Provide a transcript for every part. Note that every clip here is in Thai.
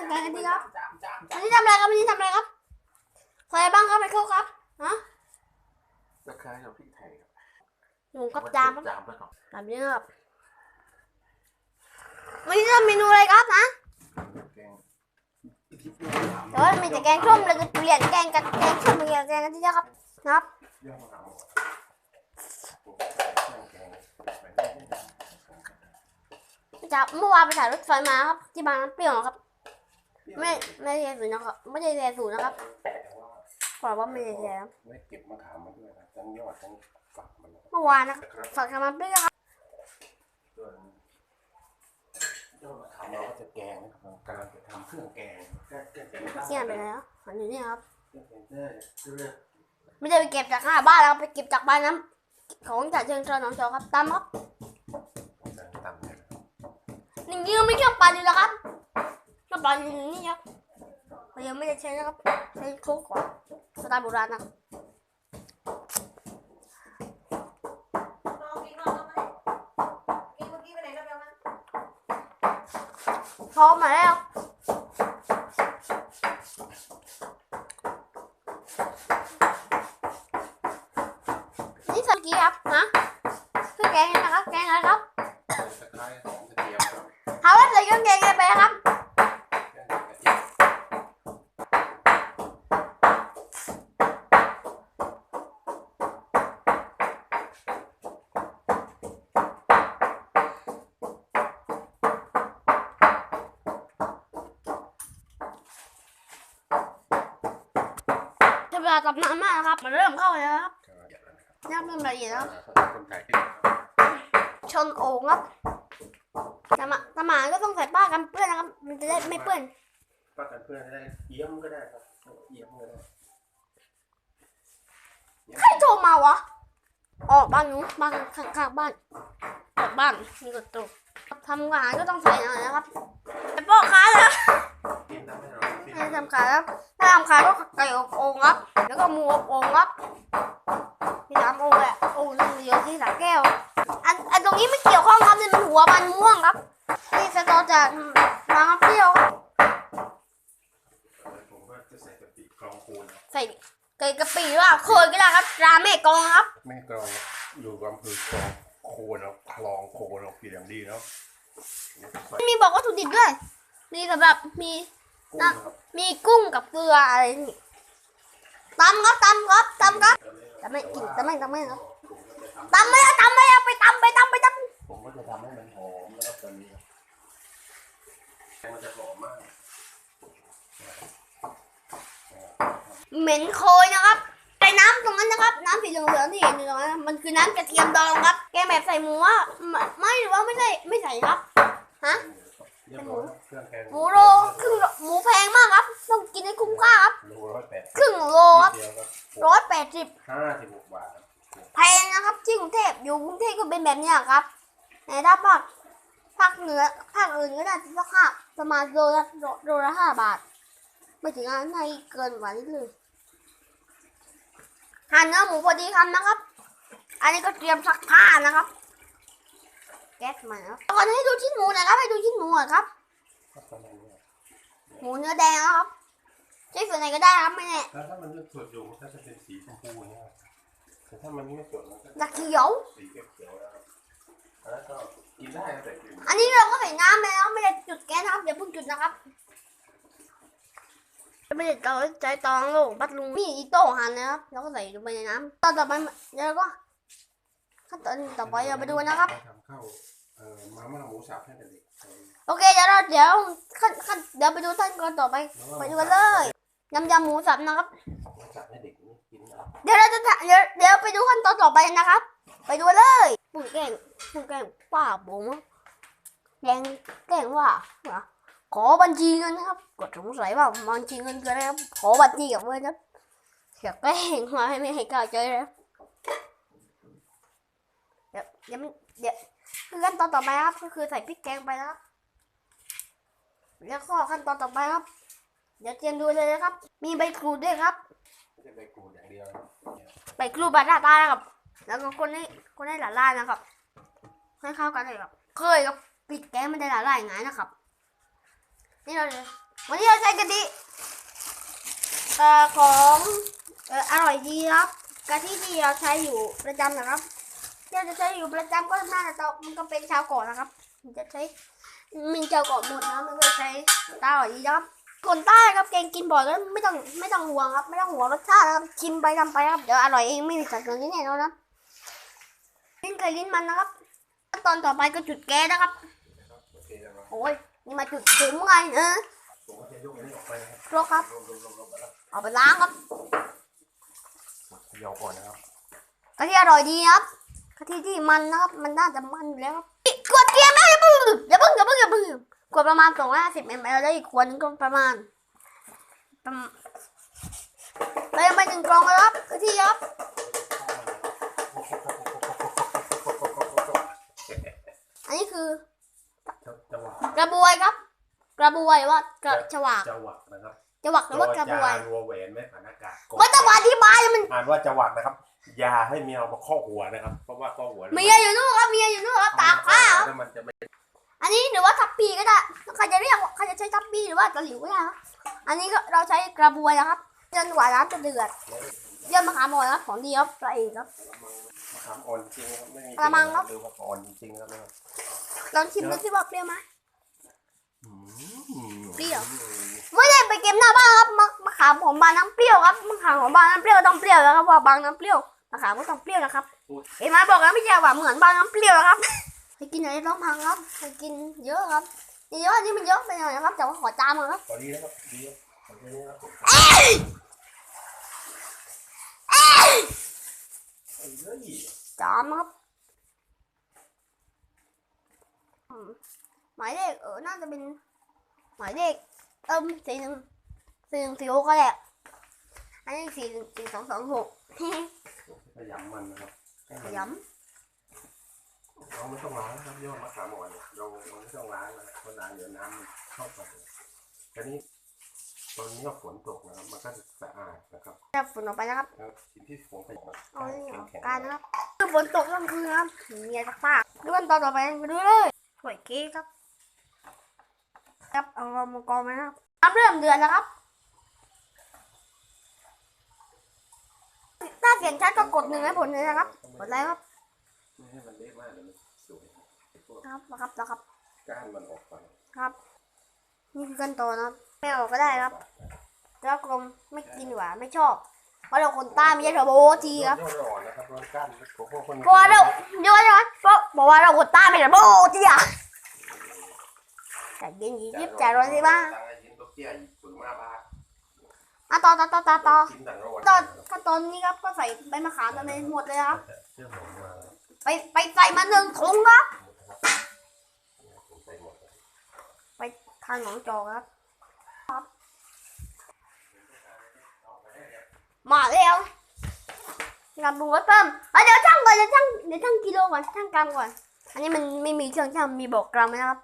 างแกงกันดีครับจามจามอัจานนี้ทำอะไรครับอันนี้ทำอะไรครับใส่อะไรบ้างครับไปเข้าครับฮะตะไคร้กับพริกไทยครับหมูกับจามครับจามแล้วครับแบบนี้ครับวันนี้ทำเมนูอะไรครับนะแกงแต่ว่ามีแต่แกงส้มเราจะเปลี่ยนแกงกับแกงส้มเป็นแกงกันที่ครับนะครับจากเมื่อวานไปถ่ายรถไฟมาครับที่บางน้ำเปรี้ยวครับ ไม่ไม่ได้สูตรนะครับไม่ได้แย่สูตรนะครับแต่ว่าบอกว่าไม่ได้แย่ครับไม่เก็บมะขามมาด้วยนะทั้งยอดทั้งฝักมันนะครับเมื่อวานนะครับฝากทำมาเปรี้ยวครับส่วนยอดมะขามเราก็จะแกงนะครับเรากำลังจะทำเครื่องแกงแกงแกงแกงเสี่ยงไปแล้วอันนี้นี่ครับ เครื่องแกงได้เลือกไม่ได้ไปเก็บจากหน้าบ้านแล้วไปเก็บจากบ้านน้ำของจากเชิงชนน้องโจครับตามครับต่างต่ำเนี่ยนี่ยังไม่เครื่องปั่นเลยนะครับเครื่องปั่นอยู่นี่ครับเรายังไม่ได้ใช้นะครับใช้โคกก่อนสไตล์โบราณนะน้องกินนอนแล้วไหมกินเมื่อกี้ไปไหนแล้วเบ ลมันพร้อมมาแล้วนี่สักกี่ครับนะคือแกงนะครับแก เวลาตับนานมากนะครับ มันเริ่มเข้าแล้วครับก็ละเอียดแล้วนะครับย่างเริ่มละเอียดแล้วคนไทยที่ชนโอ่งครับตะหมาตะหมาก็ต้องใส่ป้ากันเปื้อนนะครับ มันจะได้ไม่เปื้อนป้ากันเพื่อนได้เยี่ยมก็ได้ครับเยี่ยมก็ได้ใครโทรมาวะออกบ้านนู้นบ้านข้างๆบ้านกดบ้านมีกดตุกทำงานก็ต้องใส่หน่อยนะครับแต่พ่อค้าเลยครับกินทำ ให้เราที่ไม่ทำขายครับถ้าทำขายก็ไก่อบโอ่งครับ แล้วก็หมูอบโอ่งครับ มีสามโอ่งแหละโอ่งนึงเดียวที่สามแก้ว อันอันตรงนี้ไม่เกี่ยวข้องครับนี่มันหัวมันม่วงครับ นี่สตอจากบางน้ำเปรี้ยวครับผมก็จะใส่กะปิกรองคูณใส่ไก่กะปิหรือว่าโคยก็ได้ครับราเมกองครับ แม่กรองอยู่อำเภอกรองโคนเราคลองโคนเราผิดอย่างดีเนาะมีบอกวัตถุดิบด้วย นี่สำหรับมีกุ้งครับมีกุ้งกับเกลืออะไรนี่ตำครับตำครับตำครับตำไม่กินตำไม่ตำไม่ครับตำไม่เอาตำไม่เอาไปตำไปตำไปตผมก็จะทำให้มันหอมแล้วก็ตอนนี้มันจะหอมมากำเหม็นโคยนะครับไอ้น้ำตรงนั้นนะครับ น้ำสีเหลืองๆที่เห็นอยู่ตรงนั้นนะมันคือน้ำกระเทียมดองครับ แกงแบบใส่หมูอะไม่ไม่หรือว่าไม่ใส่ไม่ใส่ครับ เรียบร้อยเครื่องแกงหมูโลครึ่งโลหมูแพงมากครับ ต้องกินให้คุ้มค่าครับ โลร้อยแปดครึ่งโลครับเดียวครับร้อยแปดสิบห้าสิบหกบาทครับแพงนะครับ ที่กรุงเทพอยู่กรุงเทพก็เป็นแบบเนี้ยครับแต่ถ้าภาคภาคเหนือภาคอื่นก็น่าจะราคาประมาณโลละโลละห้าบาท ไม่ถึงอันในเกินกว่านี้เลยหั่นเนื้อหมูพอดีคำนะครับ อันนี้ก็เตรียมซักผ้านะครับ แก๊สมาแล้วก่อนให้ดูชิ้นหมูหน่อยครับ ให้ดูชิ้นหมูหน่อยครับ ก็ประมาณนี้หมูเนื้อแดงนะครับ ใช้ส่วนไหนก็ได้ครับไม่แน่แล้วถ้ามันยังสดอยู่มันก็จะเป็นสีชมพูอย่างเงี้ยครับแต่ถ้ามันไม่สดมันก็ตะเขียว สีเขียวๆแล้วครับแล้วก็กินได้นะแต่กลิ่นอันนี้เราก็ใส่น้ำไปแล้วไม่ได้จุดแก๊สนะครับอย่าเพิ่งจุดนะครับไม่ได้เตาใช้เตองโลกพัดลุงมีอีโต้หั่นนะครับแล้วก็ใส่ลงไปในน้ำตอนต่อไปเดี๋ยวเราก็ ขั้นตอนต่อไปเราไปดูนะครับทำข้าวเอ่อมาม่าหมูสับให้เด็กๆโอเคเดี๋ยวเราเดี๋ยวขั้นขั้นเดี๋ยวไปดูขั้นตอนต่อไปไปดูกันเลยยำยำหมูสับนะครับหมูสับให้เด็กนี่กินนะเดี๋ยวเราจะถ่ายเดี๋ยวเดี๋ยวไปดูขั้นตอนต่อไปนะครับ ไปดูเลยปุ่งแกงปุ่งแกงป้าบุ๋มแกงแกงว่าเหรอขอบัญชีเงินนะครับกดสงสัยว่าบัญชีเงินคืออะไรครับขอบัญชีกับเพื่อนครับเสียแกล้งมาให้ไม่ให้กล้าเจอเลย เดี๋ยวเดี๋ยวมันเดี๋ยวคือขั้นตอนต่อไปครับ ก็คือใส่พริกแกงไปนะครับ แล้วก็ขั้นตอนต่อไปครับ เดี๋ยวเตรียมดูเลยนะครับ มีใบกรูดด้วยครับไม่ใช่ใบกรูดอย่างเดียวนะไปกรูบาดาตานะครับ แล้วก็คนให้คนให้หลาล่ายนะครับให้เข้ากันเลยครับเคยกับปิดแก๊สไม่ได้หลาล่ายง่ายนะครับ นี่เราจะวันนี้เราใช้กะทิเอ่อของเอ่ออร่อยดีครับกะทิที่เราใช้อยู่ประจำนะครับที่ เราจะใช้อยู่ประจำก็น่าจะต้องมันก็เป็นชาวเกาะนะครับ มันจะใช้มีชาวเกาะหมดนะมันก็ใช้ตาอร่อยดีนะครับคนใต้ครับเก่งกินบ่อยก็ไม่ต้องไม่ต้องห่วงครับ ไม่ต้องห่วงรสชาตินะครับชิมไปทำไปครับเดี๋ยวอร่อยเองไม่มีสารเคมีแน่นอนนะลิ้นเคยลิ้นมันนะครับขั้นตอนต่อไปก็จุดแก๊สนะครับนะครับโอเคนะครับโอ้ยนี่มาจุดผมไงเออผมก็จะยกอันนี้ออกไปนะครับครกครับรวมรวมรวมรวมแล้วเอาไปล้างครับเขยาก่อนนะครับกะทิอร่อยดีครับกะ ทิที่มันนะครับมันน่าจะมันอยู่แล้วครับกดเกียร์นะอย่าเพิ่งอย่าเพิ่งอย่าเพิ่งอย่าเพิ่งขวดประมาณสองร้อยห้าสิบมลแล้อีกขวดนึงก็ประมาณปมาณเรายังไปหนึ่งกล่องครับกะทิครับอันนี้คือ จังหวะกระบวยครับ กระบวยว่ากระชวากจังหวะนะครับจวักหรือว่ากระบวยรัวแหวนแม่ผ่านอากาศไม่ต้องมาอธิบายมันอ่านว่าจังหวะนะครับ ยาให้เมียเอามาข้อหัวนะครับ เพราะว่าข้อหัวเมียอยู่นู่นครับเมียอยู่นู่นครับตากผ้าครับแล้วมันจะไม่อันนี้หรือว่าทับปีก็ได้ใครจะเรียกใครจะใช้ทับปีหรือว่าตะหลิวก็ได้ครับอันนี้ก็เราใช้กระบวยนะครับจนกว่าน้ำจะเดือดเยี่ยมมะขามอ่อนครับของดีครับพระเอกครับมะขามอ่อนจริงครับไม่มีกระมังครับดูมะขามอ่อนจริงๆครับนะครับลองชิมดูสิว่าเปรี้ยวไหมอืมเปรี้ยวไม่ได้ไปเก็บหน้าบ้านครับมะมะขามของบานน้ำเปรี้ยวครับมะขามของบานน้ำเปรี้ยวต้องเปรี้ยวแล้วครับว่าบางน้ำเปรี้ยว มะขามก็ต้องเปรี้ยวนะครับเห็นไหมบอกแล้วไม่ใช่ว่าเหมือนบางน้ำเปรี้ยวครับให้กินอะไรต้องพังครับให้กินเยอะครับนี่เยอะอันนี้มันเยอะไปหน่อยนะครับแต่ว่าขอจามครับพอดีนะครับดีขอบคุณนะครับผมเอ้ยจามครับหมายเลขเออน่าจะเป็นหมายเลขเอิมสี่หนึ่งสี่หนึ่งสี่หกก็แหละ อันนี้สี่หนึ่งสี่สองสองหกขยำมันนะครับขยเราไม่ต้องล้างนะครับยอดมะขามอ่อนเนี่ยเราเราไม่ต้องล้างนะครับเพราะล้างเดี๋ยวน้ำมันเข้าไปทีนี้ตอนนี้ก็ฝนตกนะครับ มันก็จะสะอาดนะครับำจะฝุ่นออกไปนะครับแล้วชิ้นที่ผมไปเอานี่ออกแข็งการนะครับคือฝนตกกลางคืนครับเมียซักผ้าดูกันตอนต่อไปไปดูเลยสวยเค้กครับ ครับเอาลงมากองไว้นะครับน้ำเริ่มเดือดแล้วครับ ถ้า เสียงชัดก็กดหนึ่งให้ผลเลยนะครับ กดไลค์ครับไม่ให้มันเละมากเดี๋ยวมันสวยพวกครับนะครับนะครับก้านมันออกไปครับ นี่คือขั้นตอนนะครับไม่ออกก็ได้ครับแล้วกลมไม่กินหวานไม่ชอบเพราะเราคนใต้ไม่ใช่เทอร์โบทีครับยอดอ่อนนะครับร้อนก้านของพวกคนเพราะว่าเราโยนนะเพราะบอกว่าเราคนใต้ไม่ใช่เทอร์โบทีอะแต่เย็นยิบจ่ายร้อนสิบ้างตั้งไอ้ชิ้นตัวเตี้ยอีกถึงมาบาทอะต่อต่อต่อต่อต่อชิ้นต่างระหว่างตอน ขั้นตอนนี้ครับก็ใส่ใบมะขามไปหมดเลยครับเชื่อผมมาไปไปใส่มาหนึ่งถุงครับผมใส่หมดเลยไปทางหนองจอกครับ ครับ มาแล้วงานบุ้งเพิ่มเอ้ยเดี๋ยวช่างก่อนเดี๋ยวช่างเดี๋ยวช่างกิโลก่อนช่างกรัมก่อน อันนี้มันไม่มีเครื่องช่างมีบอกกรัมนะครับ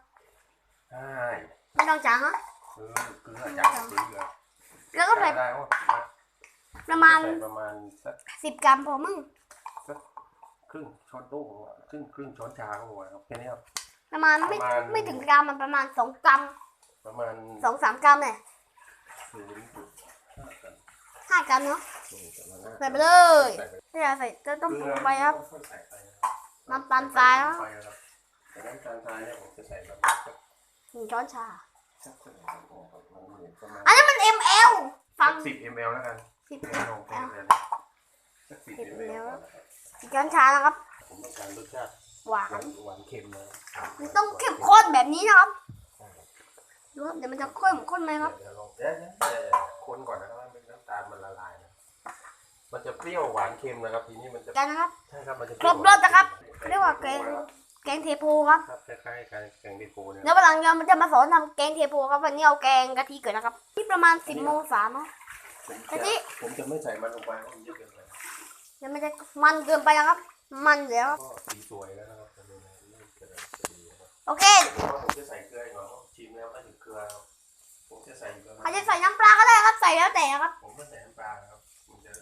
ใช่ไม่ต้องจ่างฮะเกลือเกลือจากเกลือแล้วก็ใส่ได้ว่า ประมาณ ใส่ประมาณสักสิบกรัมพอมั้งครึ่งช้อนโต๊ะครึ่งครึ่งช้อนชาก็พอครับแค่นี้ครับ ประมาณไม่ประมาณ ไม่ถึงกรัมมันประมาณสองกรัมประมาณสองสามกรัมเนี่ยศูนย์จุดห้ากันห้ากรัมเนาะศูนย์จุดห้าใส่ไปเลยใส่ไปนี่เราใส่จะต้องปรุงไปครับค่อยๆใส่ไปนะน้ำตาลทรายครับไปครับแต่น้ำตาลทรายเนี่ยผมจะใส่ประมาณสักหนึ่งช้อนชา สักเท่าไหร่ครับผมมันเหมือนประมาณอันนี้มัน ml ฟัง สิบ ml แล้วกัน สิบไม่ลงแพงเลยนะสักสิบ10 ml ml ก่อนนะครับสิบช้อนชานะครับ ผมต้องการรสชาติหวาหวานนหวานเค็มนะมันต้องเข้มข้นแบบนี้นะครับดูครับเดี๋ยวมันจะข้นข้นไหมครับเดี๋ยวลองเดี๋ยวเดี๋ยวเดี๋ยวคนก่อนนะครับให้น้ำตาลมันละลายนะมันจะเปรี้ยวหวานเค็มนะครับทีนี้มันจะกันนะครับใช่ครับมันจะครบรสนะครับเขาเรียกว่าแกงแกงเทโพครับครับคล้ายๆกันแกงดิโพเนี่ยแล้ววันหลังเรามันจะมาสอนทำแกงเทโพครับวันนี้เอาแกงกะทิเกิดนะครับ ที่ประมาณสิบโมงสามครับ ผมกะจะทิผมจะไม่ใส่มันลงไปเพราะมันเยอะเกินไปเดี๋ยวมันจะมันเกินไปนะครับ มันเดี๋ยวครับก็สีสวยแล้วนะครับตอนนี้นะเริ่มจะจะดีนะครับโอเคผมว่าผมจะใส่เกลืออีกหน่อยเพราะชิมแล้วไม่ถึงเกลือครับผมจะใส่ประมาณใครจะใส่น้ำปลาก็ได้ครับใส่แล้วแต่ครับ ผมก็ใส่น้ำปลานะครับมันจะ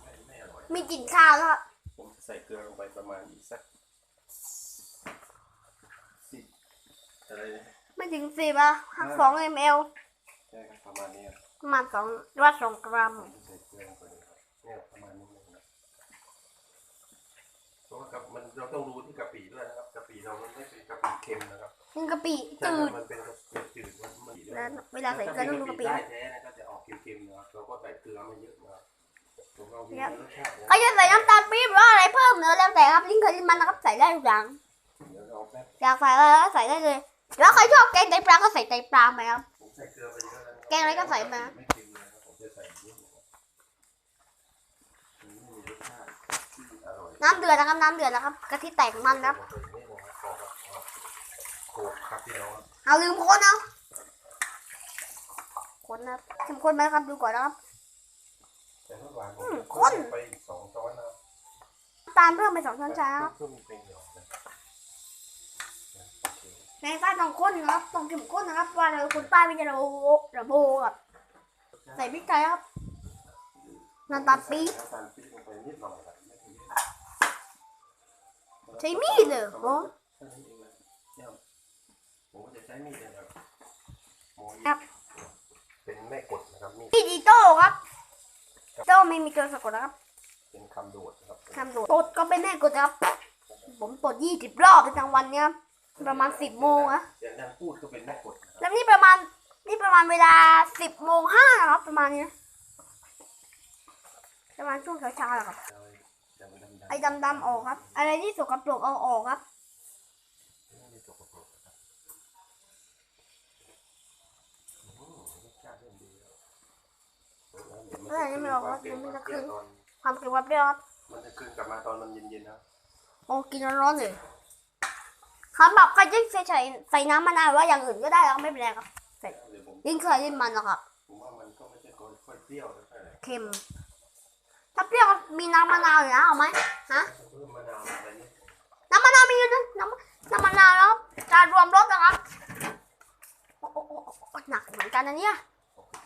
ไม่ไม่อร่อยมีกลิ่นข้าวแล้วครับผมจะใส่เกลือลงไปประมาณอีกสักสิบอะไรนะไม่ถึงสิบอะหักสองมลใช่ครับประมาณนี้ครับ ประมาณสองหรือว่าสองกรัมใส่เกลือลงไปเลยครับเนี่ยประมาณนี้เลยนะเพราะว่ากับมันเราต้องดูที่กะปิด้วยนะครับกะปิเรามันไม่เป็นกะปิเค็มนะครับซึ่งกะปิใช่จืครับดมันเป็นกะปิจืดมันมันแล้วเวลาใส่เกลือต้องดูกะปิได้แท้นะครับจะออกเค็มๆนะครับเราก็ใส่เกลือไม่เยอะนะครับผมเอาดีรสชาตินะใครจะใส่น้ำตาลปี๊บหรือว่าอะไรเพิ่มเนื้อแล้วแต่ครับลิ้นเคยลิ้นมันนะครับใส่ได้ทุกอย่างเดี๋ยวเราแป๊บอยากใส่อะไรก็ใส่ได้เลยแล้วใครชอบแกงไตปลาก็ใส่ไตปลาไปครับ ผมใส่เกลือไปเยอะ แกงอะไรก็ใส่มาน้ำเดือดนะครับน้ำเดือดนะครับกะทิแตกมันครับโขกครับพี่น้องครับเอาลืมคนเอาคนนะครับเข้มข้นไหมครับดูก่อนนะครับแต่เมื่อวานผมอืมจะข้นไปอีกสองช้อนนะตาลเพิ่มไปสองช้อนชาครับ เพิ่มเป็นหยอกนะโอเค ในใต้ต้องข้นนะครับต้องเข้มข้นนะครับว่าเราคนใต้ไม่จะระโบระโบครับใส่พริกไทยครับน้ำตาลปี๊บน้ำตาลปี๊บลงไปนิดหน่อยครับไม่ถึงเยอะใช้มีดเลยโอ้แค่นี้เองนะเนี่ยผมก็จะใช้มีดนะครับโมยครับเป็นแม่กดนะครับมีดมีดอิโต้ครับโต้ไม่มีตัวสะกดนะครับ เป็นคำโดดนะครับทำโดดกดก็เป็นแม่กดครับ ผมกดยี่สิบรอบในกลางวันเนี่ยครับ ประมาณสิบโมงอะอย่างนั้นพูดก็เป็นแม่กดนะครับแล้วนี่ประมาณนี่ประมาณเวลาสิบโมงห้าครับ ประมาณเนี้ยประมาณช่วงเช้าๆแหละครับจะมันดำๆไอ้ดำๆออกครับ อะไรที่สกปรกเอาออกครับ ไม่ได้สกปรกนะครับอืมรสชาติเริ่มดีแล้วเออยังไม่ออกครับยังไม่จะขึ้นตอนความเค็มความเปรี้ยวครับมันจะขึ้นกลับมาตอนมันเย็นๆนะ โอ้กินร้อนๆเลย ครับแบบใครจะใส่ใส่ใส่น้ำมะนาวหรือว่าอย่างอื่นก็ได้ครับไม่เป็นไรครับเดี๋ยวผมยิ่งเคยยิ่งมันนะครับผมว่ามันก็ไม่ใช่ค่อยเปรี้ยวเท่าไหร่เค็ม ถ้าเปรี้ยวก็มีน้ำมะนาวอยู่นะเอาไหมฮะ เพิ่มมะนาวอะไรนี่น้ำมะนาวมีอยู่นะน้ำน้ำมะนาวแล้วครับการรวมรสนะครับโอ้โอ้โอ้โอ้หนักเหมือนกันนะเนี่ยเ